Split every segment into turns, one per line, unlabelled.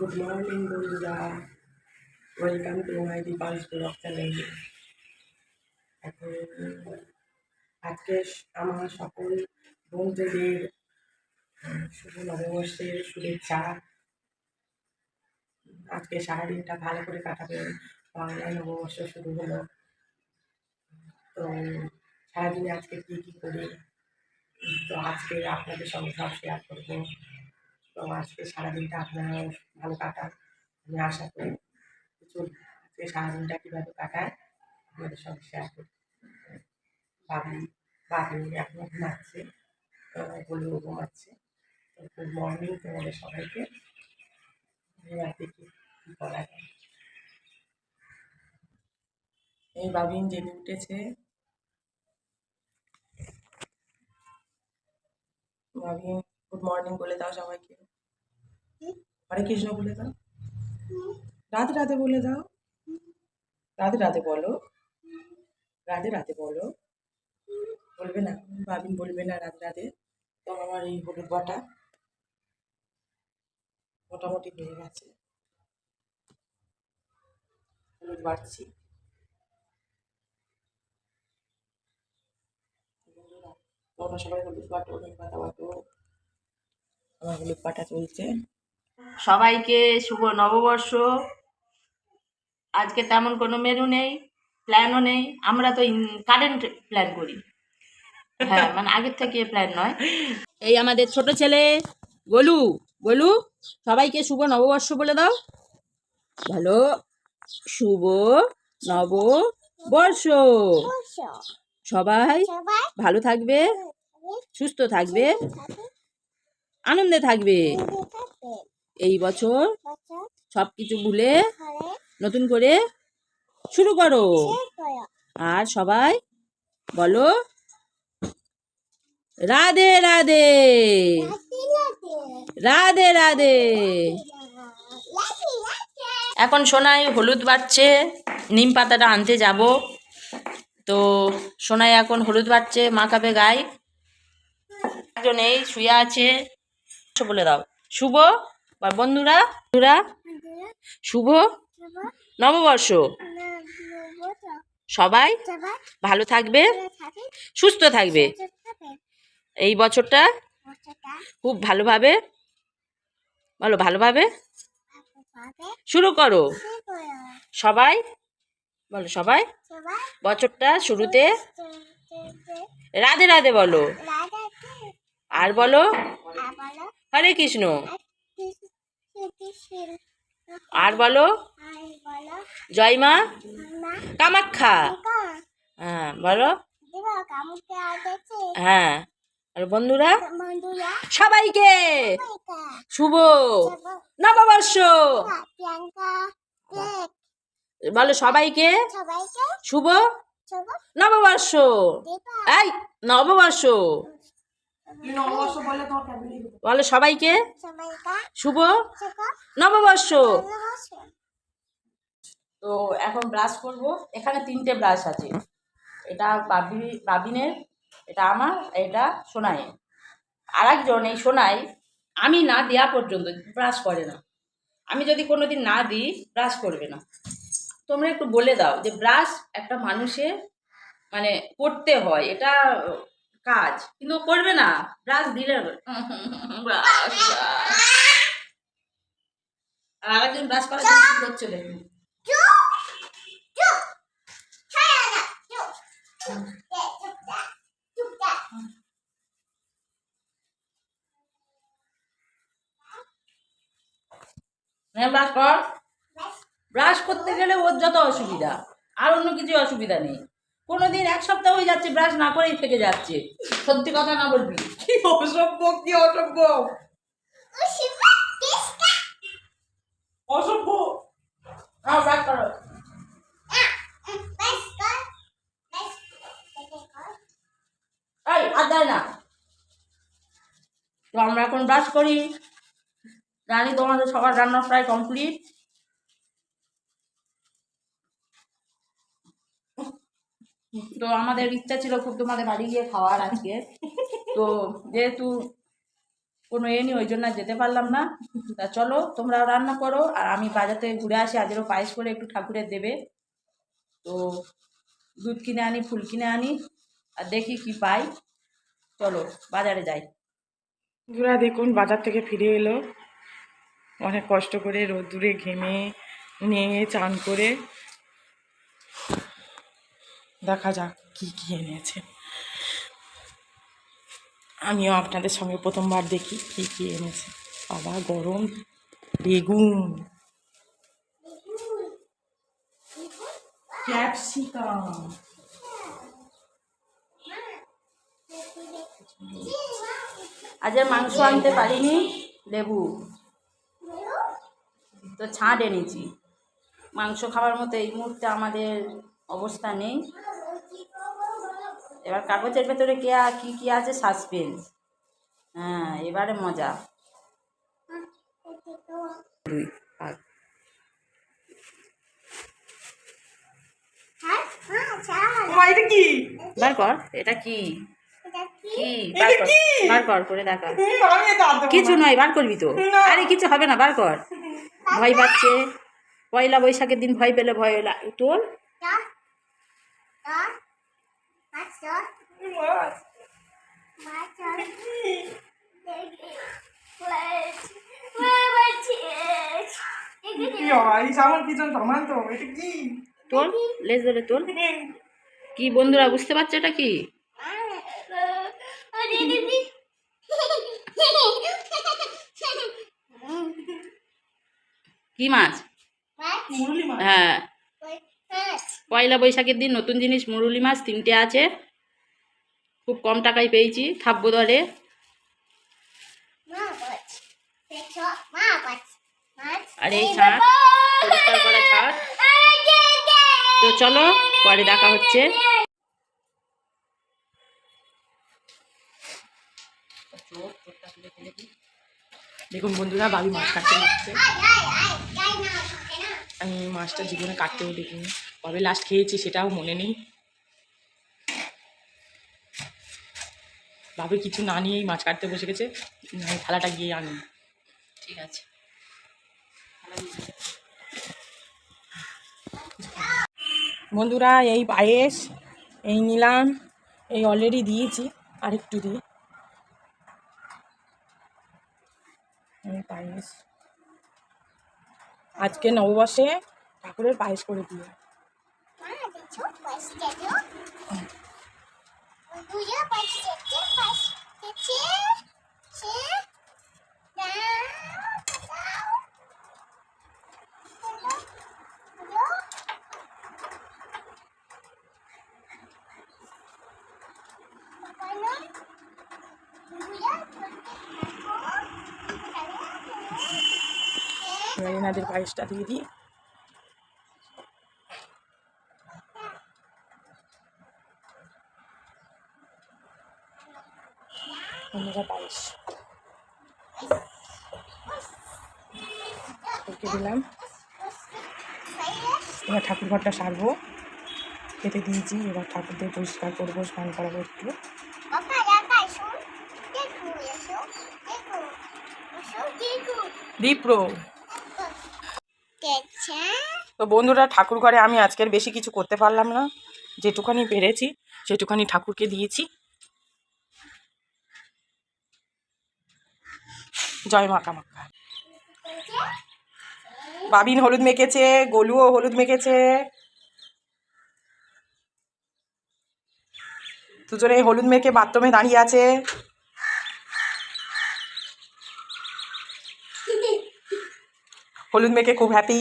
Good morning বন্ধুরা welcome to my Dipansh blog channel এখন আজকে আমার সকল বন্ধুদের, শুভ নববর্ষের শুভেচ্ছা। আজকে সারাদিনটা ভালো করে কাটাবেন বাংলায় নববর্ষ শুরু হলো। তো সারাদিনে আজকে কী কী করি? তো আজকে আপনাদের সঙ্গে সব শেয়ার করব। তো আজকে সারাদিনটা আপনারা ভালো কাটান। আমি আশা করি চলুন আজকে সারাদিনটা কীভাবে কাটায়, আপনাদের সঙ্গে শেয়ার করি বাবু বাবু এখনও ঘুমাচ্ছে বললেও ঘুমাচ্ছে। তো গুড মর্নিং তোমাদের সবাইকে। এবার কী করা যায় এই বাবিন জেগে উঠেছে, বাবিন গুড মর্নিং বলে দাও সবাইকে। হরে কৃষ্ণ বলে দাও। রাধে রাধে বলে দাও। রাধে রাধে বলো। রাধে রাধে বলো। বলবে না, বাবিন বলবে না রাধে রাধে। তো আমার এই হলুদ বাটা মোটামুটি হয়ে গেছে। হলুদ বাড়ছি। তোমরা সবাই হলুদ বাটো হলুদ পাতা বাটো। আমার হলুদ বাটা চলছে।
সবাইকে শুভ নববর্ষ। আজকে তেমন কোনো মেনু নেই প্ল্যানও নেই। আমরা তো কারেন্ট প্ল্যান করি। হ্যাঁ মানে আগের থেকে প্ল্যান নয়। এই আমাদের ছোট ছেলে গোলু গোলু, সবাইকে শুভ নববর্ষ বলে দাও। ভালো শুভ নববর্ষ। সবাই ভালো থাকবে, সুস্থ থাকবে, আনন্দে থাকবে। এই বছর সব কিছু ভুলে নতুন করে শুরু করো। আর সবাই বলো রাধে রাধে। রাধে রাধে। এখন সোনাই হলুদ বাড়ছে নিম পাতাটা আনতে যাব। তো সোনাই এখন হলুদ বাড়ছে মাখাবে গায়ে একজন এই শুয়ে আছে। বলে দাও শুভ বন্ধুরা বন্ধুরা, শুভ নববর্ষ। সবাই ভালো থাকবে, সুস্থ থাকবে। এই বছরটা খুব ভালোভাবে, বলো ভালোভাবে শুরু করো। সবাই, বলো সবাই, বছরটা শুরুতে রাধে রাধে বলো। আর বলো, হরে কৃষ্ণ। আর বলো? জয় মা। কামাখ্যা। হ্যাঁ বলো। হ্যাঁ। আর বন্ধুরা? সবাইকে শুভ নববর্ষ। বলো সবাইকে শুভ নববর্ষ। এই নববর্ষ। বলো সবাইকে। শুভ নববর্ষ। তো এখন ব্রাশ করব। এখানে তিনটে ব্রাশ আছে। এটা বাবি বাবিনের এটা আমার এটা সোনাই আর একজন এই সোনাই আমি না দেওয়া পর্যন্ত ব্রাশ করে না। আমি যদি কোনো দিন না দিই ব্রাশ করবে না। তোমরা একটু বলে দাও যে ব্রাশ একটা মানুষের মানে করতে হয়। এটা কাজ। কিন্তু করবে না। ব্রাশ দিলে ব্রাশ ব্রাশ কর। ব্রাশ করতে গেলে ওর যত অসুবিধা, আর অন্য কিছু অসুবিধা নেই। কোনোদিন এক সপ্তাহ হয়ে যাচ্ছে ব্রাশ না করেই থেকে যাচ্ছে। সত্যি কথা না বলবি? কি অসভ্য কি অসভ্য অসভ্য হ্যাঁ ব্রাশ করো। আর না। তো আমরা এখন ব্রাশ করি। জানি তোমাদের সবার রান্না প্রায় কমপ্লিট তো আমাদের ইচ্ছা ছিল খুব তোমাদের বাড়ি গিয়ে খাওয়ার আজকে। তো যেহেতু কোনো এ নেই, ওই জন্য যেতে পারলাম না। তা চলো, তোমরা রান্না করো, আর আমি বাজার থেকে ঘুরে আসি, আজেরও পায়েস করে একটু ঠাকুরের দেবে। তো দুধ কিনে আনি, ফুল কিনে আনি, আর দেখি কি পাই। চলো, বাজারে যাই।
বন্ধুরা, দেখুন, বাজার থেকে ফিরে এলো। অনেক কষ্ট করে রোদ্দুরে ঘেমে, নিয়ে, চান করে দেখা যাক কি কি এনেছে। আমিও আপনাদের সঙ্গে প্রথমবার দেখি কি কি এনেছে। বাবা, গরম বেগুন। ক্যাপসিকাম।
আজ মাংস আনতে পারিনি, লেবু। তো ছাঁট এনেছি। মাংস খাওয়ার মতো এই মুহূর্তে আমাদের অবস্থা নেই। এবার কাগজের ভেতরে কে কী কী আছে? সাসপেন্স। হ্যাঁ এবারে মজা।
এটা কি?
বার কর এটা কি? কি? বার কর বার কর করে দেখা। কিছু নয় বার করবি তো। আরে কিছু হবে না বার কর। ভয় পাচ্ছে। পয়লা বৈশাখের দিন ভয় পেলে ভয় তোর?
হয়
লেজ ধরে তোর? কি বন্ধুরা বুঝতে পারছ এটা কি? কি মাছ। হ্যাঁ। পয়লা বৈশাখের দিন নতুন জিনিস মুরুলি মাছ তিনটে আছে। খুব কম টাকায় পেয়েছি থাব্য দরে আর এই ছাঁট পরিষ্কার করা ছাঁট তো চলো পরে দেখা হচ্ছে।
দেখুন বন্ধুরা বাবি মাছ কাটতে মাছটা জীবনে কাটতেও দেখিনি। কবে লাস্ট খেয়েছি সেটাও মনে নেই। ভাবে কিছু না নিয়েই মাছ কাটতে বসে গেছে আমি থালাটা গিয়ে আনি
ঠিক আছে।
বন্ধুরা এই পায়েস এই নিলাম এই অলরেডি দিয়েছি আরেকটু দিই। এই পায়েস। আজকে নববর্ষে ঠাকুরের পায়েস করে দিয়ে এবার এনাদের পায়েসটা দিয়ে দিই। পায়েস ওকে দিলাম। এবার ঠাকুর ঘরটা সারবো। খেতে দিয়েছি। এবার ঠাকুরদের পরিষ্কার করব স্নান করাবো একটু। দীপ্র। তো বন্ধুরা ঠাকুর ঘরে আমি আজকের বেশি কিছু করতে পারলাম না। যেটুখানি পেরেছি সেটুখানি ঠাকুরকে দিয়েছি। জয় মা কামাখ্যা বাবিন হলুদ মেখেছে, গোলুও হলুদ মেখেছে। দুজনে হলুদ মেখে বাথরুমে দাঁড়িয়ে আছে। হলুদ মেখে খুব হ্যাপি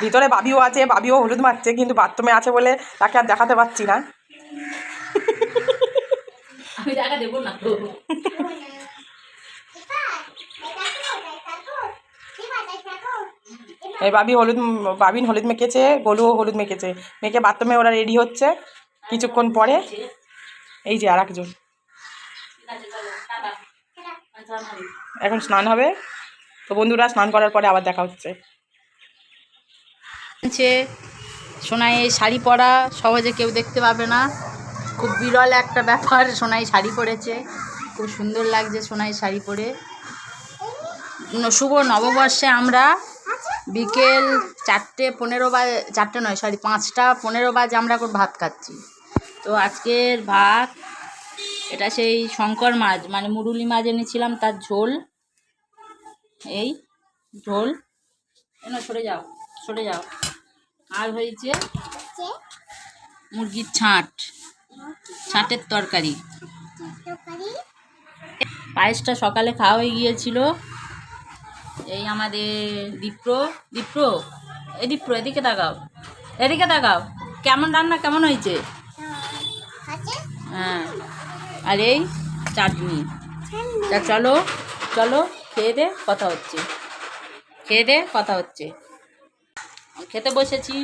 ভিতরে বাবিও আছে, বাবিও হলুদ মারছে কিন্তু বাথরুমে আছে বলে তাকে আর দেখাতে পাচ্ছি না।
টাকা দেবো না। তো
এই বাবি হলুদ বাবিন হলুদ মেখেছে গোলুও হলুদ মেখেছে। মেখে বাথরুমে ওরা রেডি হচ্ছে কিছুক্ষণ পরে। এই যে আর একজন এখন স্নান হবে। তো বন্ধুরা স্নান করার পরে আবার দেখা হচ্ছে।
সোনায় শাড়ি পরা সহজে কেউ দেখতে পাবে না। খুব বিরল একটা ব্যাপার সোনাই শাড়ি পরেছে। খুব সুন্দর লাগছে সোনাই শাড়ি পরে। শুভ নববর্ষে আমরা বিকেল চারটে পনেরো বাজে চারটে নয় সরি পাঁচটা পনেরো বাজে আমরা এখন ভাত খাচ্ছি। তো আজকের ভাত এটা সেই শঙ্কর মাছ মানে মুরুলি মাছ এনেছিলাম তার ঝোল। এই ঝোল। এন সরে যাও সরে যাও। আর হয়েছে? মুরগির ছাঁট। ছাঁটের তরকারি। পায়েসটা সকালে খাওয়া হয়ে গিয়েছিল। এই আমাদের দীপ্র দীপ্র এই দীপ্র এদিকে তাকাও এদিকে তাকাও কেমন রান্না কেমন হয়েছে? হ্যাঁ আর এই চাটনি। তা চলো চলো খেয়ে দে কথা হচ্ছে। খেয়ে দে কথা হচ্ছে। খেতে বসেছি।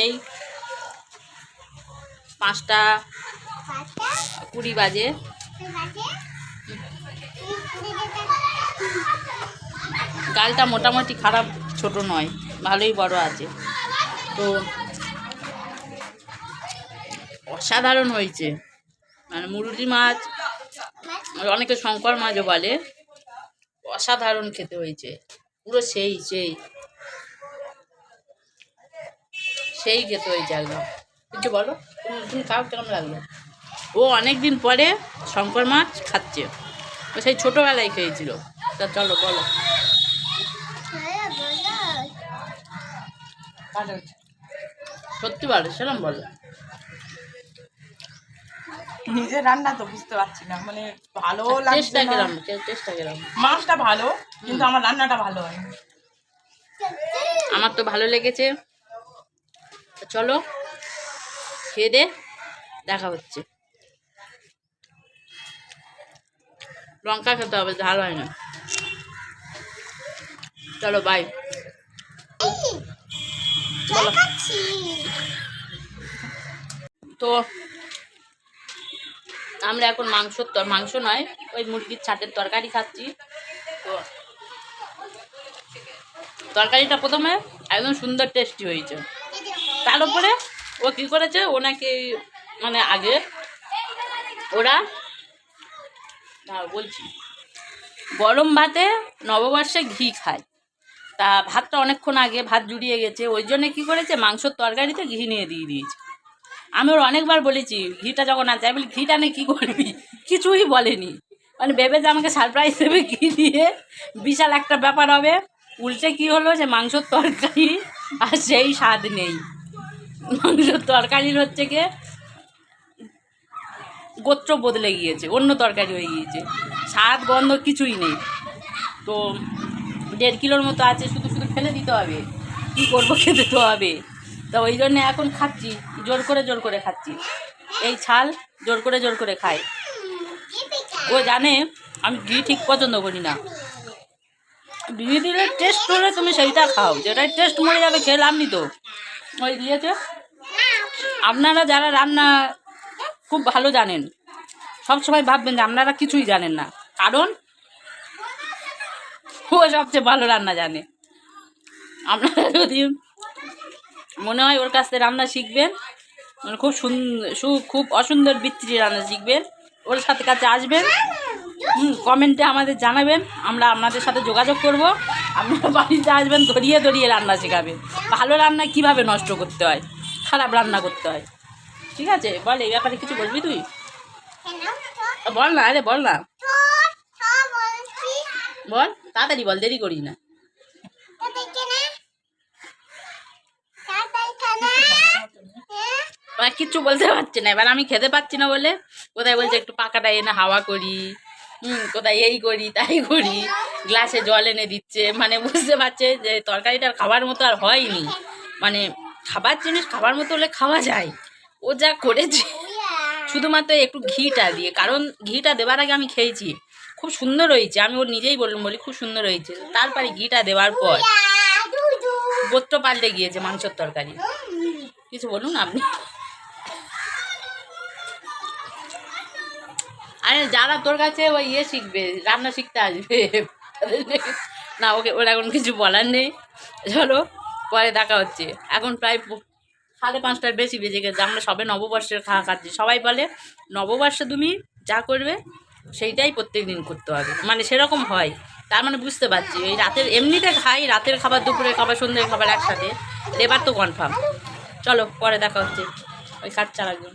এই পাঁচটা কুড়ি বাজে। গালটা মোটামুটি খারাপ ছোট নয় ভালোই বড় আছে। তো অসাধারণ হয়েছে। মানে মুরুলি মাছ অনেকে শঙ্কর মাছও বলে অসাধারণ খেতে হয়েছে। পুরো সেই সেই। সেই খেতে হয়েছে একদম। কিছু বলো? তুমি খাও কেমন লাগল? ও অনেক দিন পরে শঙ্কর মাছ খাচ্ছে। ও সেই ছোটোবেলায় খেয়েছিল। তা চলো বলো। সত্যি বলো সেরম বলো।
নিজের রান্না তো বুঝতে পারছি না মানে ভালো
চেষ্টা
লাগছে
গেলাম চেষ্টা গেলাম।
মাছটা ভালো কিন্তু আমার রান্নাটা ভালো হয়
আমার তো ভালো লেগেছে। চলো খেয়ে দে দেখা হচ্ছে। লঙ্কা খেতে হবে ঝাল হয় না। চলো বাই তো আমরা এখন মাংস মাংস নয় ওই মুরগির ছাটের তরকারি খাচ্ছি। তো তরকারিটা প্রথমে একদম সুন্দর টেস্টি হয়েছে। তার উপরে ও কী করেছে? ও নাকি মানে আগে ওরা, না, বলছি। গরম ভাতে নববর্ষে ঘি খায়। তা ভাতটা অনেকক্ষণ আগে ভাত জুড়িয়ে গেছে। ওই জন্য কী করেছে? মাংসর তরকারিতে ঘি নিয়ে দিয়ে দিয়েছে। আমি ওর অনেকবার বলেছি, ঘিটা যখন আছে, আমি বলি, ঘিটা নিয়ে কী করবি? কিছুই বলেনি। মানে ভেবে যে আমাকে সারপ্রাইজ দেবে ঘি দিয়ে। বিশাল একটা ব্যাপার হবে। উল্টে কি হলো? যে মাংসর তরকারি আর সেই স্বাদ নেই। মাংসর তরকারির হচ্ছে গিয়ে গোত্র বদলে গিয়েছে, অন্য তরকারি হয়ে গিয়েছে। স্বাদ, গন্ধ কিছুই নেই। তো দেড় কিলোর মতো আছে, শুধু শুধু ফেলে দিতে হবে। কী করব, খেতে তো হবে। তো ওই জন্যে এখন খাচ্ছি, জোর করে জোর করে খাচ্ছি। এই ছাল জোর করে জোর করে খাই ও জানে, আমি ঘি ঠিক পছন্দ করি না। ঘি দিলে টেস্ট হলে তুমি সেইটা খাও, যেটাই টেস্ট মরে যাবে খেলাম নি তো। ওই দিয়েছে? আপনারা যারা রান্না খুব ভালো জানেন, সব সময় ভাববেন যে আপনারা কিছুই জানেন না। কারণ, ও সবচেয়ে ভালো রান্না জানে। আপনারা যদি মনে হয় ওর কাছ থেকে রান্না শিখবেন মানে খুব সুন্দর খুব অসুন্দর বৃত্তির রান্না শিখবেন, ওর সাথে কাছে আসবেন কমেন্টে আমাদের জানাবেন, আমরা আপনাদের সাথে যোগাযোগ করব। আপনারা বাড়িতে আসবেন, ধরিয়ে ধরিয়ে রান্না শেখাবেন ভালো রান্না কীভাবে নষ্ট করতে হয়? খারাপ রান্না করতে হয়। ঠিক আছে? বল, এই ব্যাপারে কিছু বলবি তুই? বল না, আরে বল না। বল, তাড়াতাড়ি বল, দেরি করিস না। কিচ্ছু বলতে পারছি না। এবার আমি খেতে পাচ্ছি না বলে কোথায় বলছে একটু পাকাটা এনে হাওয়া করি। হুম কোথায় এই করি তাই করি। গ্লাসে জল এনে দিচ্ছে। মানে বুঝতে পারছে যে তরকারিটার খাবার মতো আর হয়নি। মানে খাবার জিনিস খাবার মতো হলে খাওয়া যায়। ও যা করেছে। শুধুমাত্র একটু ঘিটা দিয়ে। কারণ ঘিটা দেওয়ার আগে আমি খেয়েছি। খুব সুন্দর হয়েছে। আমি ওর নিজেই বললাম বলি খুব সুন্দর হয়েছে। তারপরে ঘিটা দেওয়ার পর গোত্র পাল্টে গিয়েছে মাংসর তরকারি। কিছু বলুন আপনি? আরে যারা তোর কাছে ওই ইয়ে শিখবে, রান্না শিখতে আসবে। না, ওকে, ওর এখন কিছু বলার নেই। চলো, পরে দেখা হচ্ছে। এখন প্রায় সাড়ে পাঁচটার বেশি বেজে গেছে, আমরা সবে নববর্ষের খাওয়া খাচ্ছি। সবাই বলে, নববর্ষে তুমি যা করবে, সেইটাই প্রত্যেক দিন করতে হবে। মানে সেরকম হয়। তার মানে বুঝতে পারছি ওই রাতের, এমনিতে খাই, রাতের খাবার, দুপুরের খাবার, সন্ধ্যের খাবার একসাথে। এবার তো কনফার্ম চলো, পরে দেখা হচ্ছে। ওই কাজ চালাকজন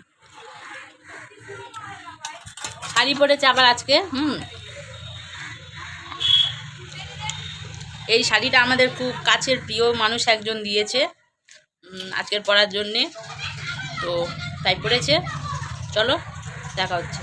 শাড়ি পরেছে আবার আজকে, হুম। এই শাড়িটা আমাদের খুব কাছের, প্রিয় মানুষ একজন দিয়েছে আজকের পরার জন্যে। তো তাই পড়েছে চলো, দেখা হচ্ছে।